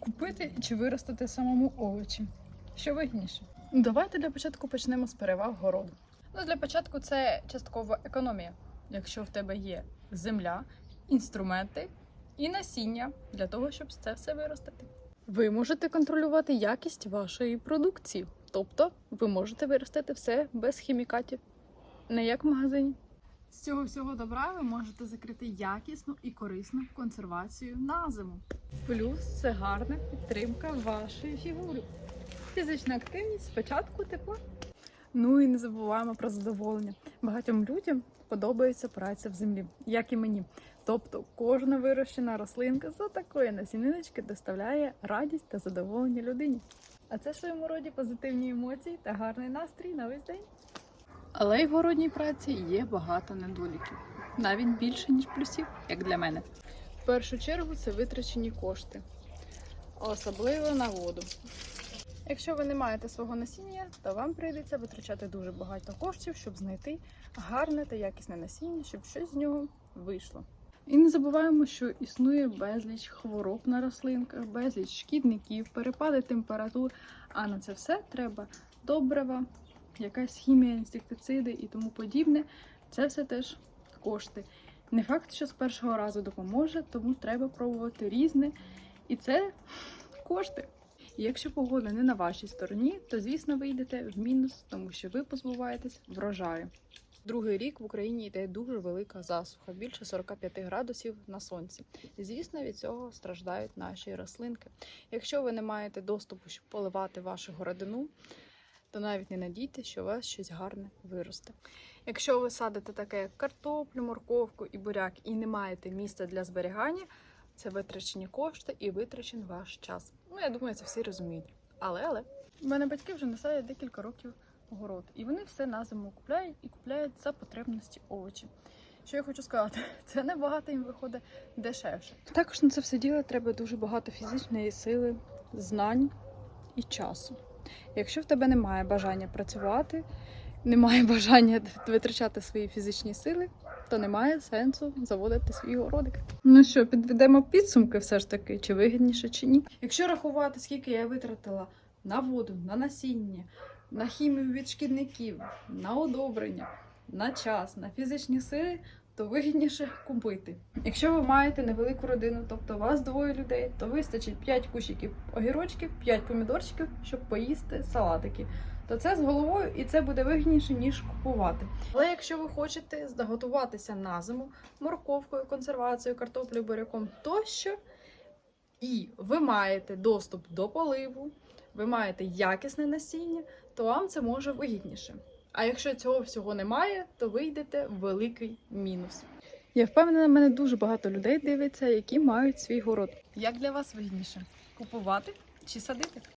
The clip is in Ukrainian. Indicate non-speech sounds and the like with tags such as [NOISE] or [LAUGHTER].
Купити чи виростити самому овочі? Що вигідніше? Давайте для початку почнемо з переваг городу. Ну, для початку це частково економія. Якщо в тебе є земля, інструменти і насіння для того, щоб це все виростити. Ви можете контролювати якість вашої продукції, тобто ви можете виростити все без хімікатів, не як в магазині. З цього всього добра ви можете закрити якісну і корисну консервацію на зиму. Плюс це гарна підтримка вашої фігури. Фізична активність спочатку тепла. Ну і не забуваємо про задоволення. Багатьом людям подобається праця в землі, як і мені. Тобто кожна вирощена рослинка за такої насіниночки доставляє радість та задоволення людині. А це в своєму роді позитивні емоції та гарний настрій на весь день. Але й в городній праці є багато недоліків, навіть більше, ніж плюсів, як для мене. В першу чергу це витрачені кошти, особливо на воду. Якщо ви не маєте свого насіння, то вам прийдеться витрачати дуже багато коштів, щоб знайти гарне та якісне насіння, щоб щось з нього вийшло. І не забуваємо, що існує безліч хвороб на рослинках, безліч шкідників, перепади температур. А на це все треба добрива, якась хімія, інсектициди і тому подібне. Це все теж кошти. Не факт, що з першого разу допоможе, тому треба пробувати різне. І це кошти. І якщо погода не на вашій стороні, то звісно ви йдете в мінус, тому що ви позбуваєтесь врожаю. Другий рік в Україні йде дуже велика засуха, більше 45 градусів на сонці. І звісно, від цього страждають наші рослинки. Якщо ви не маєте доступу, щоб поливати вашу городину, то навіть не надійте, що у вас щось гарне виросте. Якщо ви садите таке як картоплю, морковку і буряк і не маєте місця для зберігання, це витрачені кошти і витрачен ваш час. Ну, я думаю, це всі розуміють. Але але у мене батьки вже насадять декілька років город, і вони все на зиму купляють і купляють за потребності овочі. Що я хочу сказати, [LAUGHS] це набагато їм виходить дешевше. Також на це все діло треба дуже багато фізичної сили, знань і часу. Якщо в тебе немає бажання працювати, немає [LAUGHS] бажання витрачати свої фізичні сили, то немає сенсу заводити свій городик. Ну що, підведемо підсумки все ж таки, чи вигідніше, чи ні. Якщо рахувати, скільки я витратила на воду, на насіння, на хімію від шкідників, на одобрення, на час, на фізичні сили, то вигідніше купити. Якщо ви маєте невелику родину, тобто вас двоє людей, то вистачить 5 кущиків огірочків, 5 помідорчиків, щоб поїсти салатики. То це з головою і це буде вигідніше, ніж купувати. Але якщо ви хочете заготуватися на зиму морковкою, консервацією, картоплею, буряком тощо, і ви маєте доступ до поливу, ви маєте якісне насіння, то вам це може вигідніше. А якщо цього всього немає, то ви йдете в великий мінус. Я впевнена, мене дуже багато людей дивиться, які мають свій город. Як для вас вигідніше? Купувати чи садити?